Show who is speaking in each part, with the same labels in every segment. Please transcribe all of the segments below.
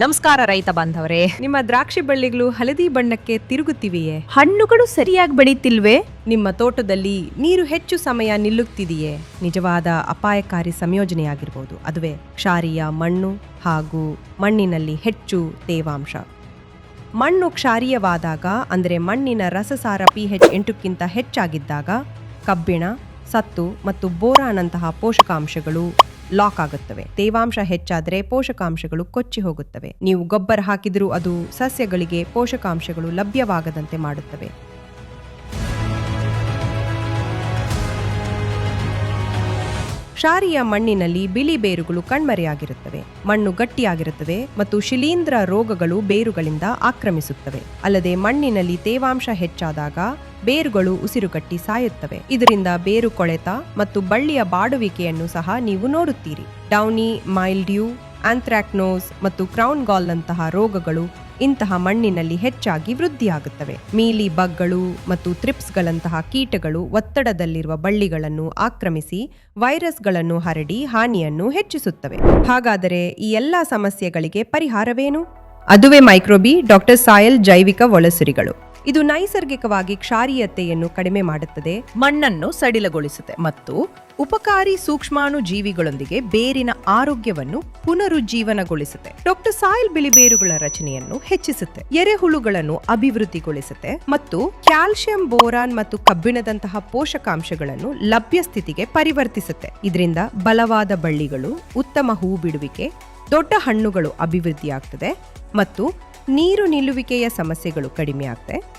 Speaker 1: ನಮಸ್ಕಾರ ರೈತ ಬಾಂಧವರೇ. ನಿಮ್ಮ ದ್ರಾಕ್ಷಿ ಬಳ್ಳಿಗಳು ಹಳದಿ ಬಣ್ಣಕ್ಕೆ ತಿರುಗುತ್ತಿವೆಯೇ?
Speaker 2: ಹಣ್ಣುಗಳು ಸರಿಯಾಗಿ ಬೆಳೀತಿಲ್ವೇ?
Speaker 1: ನಿಮ್ಮ ತೋಟದಲ್ಲಿ ನೀರು ಹೆಚ್ಚು ಸಮಯ ನಿಲ್ಲುತ್ತಿದೆಯೇ? ನಿಜವಾದ ಅಪಾಯಕಾರಿ ಸಂಯೋಜನೆಯಾಗಿರ್ಬೋದು. ಅದುವೇ ಕ್ಷಾರೀಯ ಮಣ್ಣು ಹಾಗೂ ಮಣ್ಣಿನಲ್ಲಿ ಹೆಚ್ಚು ತೇವಾಂಶ. ಮಣ್ಣು ಕ್ಷಾರೀಯವಾದಾಗ ಅಂದರೆ ಮಣ್ಣಿನ ರಸಸಾರ ಪಿ ಹೆಚ್ ಎಂಟಕ್ಕಿಂತ ಹೆಚ್ಚಾಗಿದ್ದಾಗ ಕಬ್ಬಿಣ ಸತ್ತು ಮತ್ತು ಬೋರಾನಂತಹ ಪೋಷಕಾಂಶಗಳು ಲಾಕ್ ಆಗುತ್ತವೆ. ತೇವಾಂಶ ಹೆಚ್ಚಾದರೆ ಪೋಷಕಾಂಶಗಳು ಕೊಚ್ಚಿ ಹೋಗುತ್ತವೆ. ನೀವು ಗೊಬ್ಬರ ಹಾಕಿದರೂ ಅದು ಸಸ್ಯಗಳಿಗೆ ಪೋಷಕಾಂಶಗಳು ಲಭ್ಯವಾಗದಂತೆ ಮಾಡುತ್ತವೆ. ಕ್ಷಾರೀಯ ಮಣ್ಣಿನಲ್ಲಿ ಬಿಳಿ ಬೇರುಗಳು ಕಣ್ಮರೆಯಾಗಿರುತ್ತವೆ. ಮಣ್ಣು ಗಟ್ಟಿಯಾಗಿರುತ್ತವೆ ಮತ್ತು ಶಿಲೀಂಧ್ರ ರೋಗಗಳು ಬೇರುಗಳಿಂದ ಆಕ್ರಮಿಸುತ್ತವೆ. ಅಲ್ಲದೆ ಮಣ್ಣಿನಲ್ಲಿ ತೇವಾಂಶ ಹೆಚ್ಚಾದಾಗ ಬೇರುಗಳು ಉಸಿರುಗಟ್ಟಿ ಸಾಯುತ್ತವೆ. ಇದರಿಂದ ಬೇರು ಕೊಳೆತ ಮತ್ತು ಬಳ್ಳಿಯ ಬಾಡುವಿಕೆಯನ್ನು ಸಹ ನೀವು ನೋಡುತ್ತೀರಿ. ಡೌನಿ ಮೈಲ್ಡ್ಯೂ ಆಂಥ್ರಾಕ್ನೋಸ್ ಮತ್ತು ಕ್ರೌನ್ ಗಾಲ್ನಂತಹ ರೋಗಗಳು ಇಂತಹ ಮಣ್ಣಿನಲ್ಲಿ ಹೆಚ್ಚಾಗಿ ವೃದ್ಧಿಯಾಗುತ್ತವೆ. ಮೀಲಿ ಬಗ್ಗಳು ಮತ್ತು ಥ್ರಿಪ್ಸ್ಗಳಂತಹ ಕೀಟಗಳು ಒತ್ತಡದಲ್ಲಿರುವ ಬಳ್ಳಿಗಳನ್ನು ಆಕ್ರಮಿಸಿ ವೈರಸ್ಗಳನ್ನು ಹರಡಿ ಹಾನಿಯನ್ನು ಹೆಚ್ಚಿಸುತ್ತವೆ. ಹಾಗಾದರೆ ಈ ಎಲ್ಲ ಸಮಸ್ಯೆಗಳಿಗೆ ಪರಿಹಾರವೇನು? ಅದುವೇ ಮೈಕ್ರೋಬಿ ಡಾಕ್ಟರ್ ಸಾಯಲ್ ಜೈವಿಕ ಒಳಸುರಿಗಳು ಇದು ನೈಸರ್ಗಿಕವಾಗಿ ಕ್ಷಾರೀಯತೆಯನ್ನು ಕಡಿಮೆ ಮಾಡುತ್ತದೆ.
Speaker 2: ಮಣ್ಣನ್ನು ಸಡಿಲಗೊಳಿಸುತ್ತೆ ಮತ್ತು ಉಪಕಾರಿ ಸೂಕ್ಷ್ಮಾಣು ಜೀವಿಗಳೊಂದಿಗೆ ಬೇರಿನ ಆರೋಗ್ಯವನ್ನು ಪುನರುಜ್ಜೀವನಗೊಳಿಸುತ್ತೆ.
Speaker 1: ಡಾಕ್ಟರ್ ಸಾಯಿಲ್ ಬಿಳಿಬೇರುಗಳ ರಚನೆಯನ್ನು ಹೆಚ್ಚಿಸುತ್ತೆ. ಎರೆಹುಳುಗಳನ್ನು ಅಭಿವೃದ್ಧಿಗೊಳಿಸುತ್ತೆ ಮತ್ತು ಕ್ಯಾಲ್ಸಿಯಂ ಬೋರಾನ್ ಮತ್ತು ಕಬ್ಬಿಣದಂತಹ ಪೋಷಕಾಂಶಗಳನ್ನು ಲಭ್ಯ ಸ್ಥಿತಿಗೆ ಪರಿವರ್ತಿಸುತ್ತೆ. ಇದರಿಂದ ಬಲವಾದ ಬಳ್ಳಿಗಳು, ಉತ್ತಮ ಹೂ ಬಿಡುವಿಕೆ, ದೊಡ್ಡ ಹಣ್ಣುಗಳು ಅಭಿವೃದ್ಧಿಯಾಗ್ತದೆ ಮತ್ತು ನೀರು ನಿಲ್ಲುವಿಕೆಯ ಸಮಸ್ಯೆಗಳು ಕಡಿಮೆ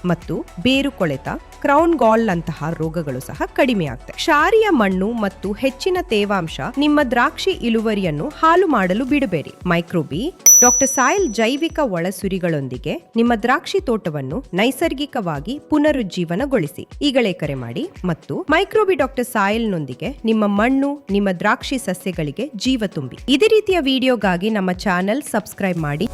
Speaker 1: ಮತ್ತು ಬೇರು ಕೊಳೆತ, ಕ್ರೌನ್ ಗಾಲ್ ಅಂತಹ ರೋಗಗಳು ಸಹ ಕಡಿಮೆ ಆಗ್ತವೆ ಕ್ಷಾರೀಯ ಮಣ್ಣು ಮತ್ತು ಹೆಚ್ಚಿನ ತೇವಾಂಶ ನಿಮ್ಮ ದ್ರಾಕ್ಷಿ ಇಳುವರಿಯನ್ನು ಹಾಳು ಮಾಡಲು ಬಿಡಬೇಡಿ. ಮೈಕ್ರೋಬಿ, ಡಾಕ್ಟರ್ ಸಾಯಿಲ್ ಜೈವಿಕ ಒಳಸುರಿಗಳೊಂದಿಗೆ ನಿಮ್ಮ ದ್ರಾಕ್ಷಿ ತೋಟವನ್ನು ನೈಸರ್ಗಿಕವಾಗಿ ಪುನರುಜ್ಜೀವನಗೊಳಿಸಿ. ಈಗಲೇ ಕರೆ ಮಾಡಿ. ಮತ್ತು ಮೈಕ್ರೋಬಿ ಡಾಕ್ಟರ್ ಸಾಯಿಲ್ನೊಂದಿಗೆ ನಿಮ್ಮ ಮಣ್ಣು, ನಿಮ್ಮ ದ್ರಾಕ್ಷಿ ಸಸ್ಯಗಳಿಗೆ ಜೀವ ತುಂಬಿ. ಇದೇ ರೀತಿಯ ವಿಡಿಯೋಗಾಗಿ ನಮ್ಮ ಚಾನೆಲ್ ಸಬ್ಸ್ಕ್ರೈಬ್ ಮಾಡಿ.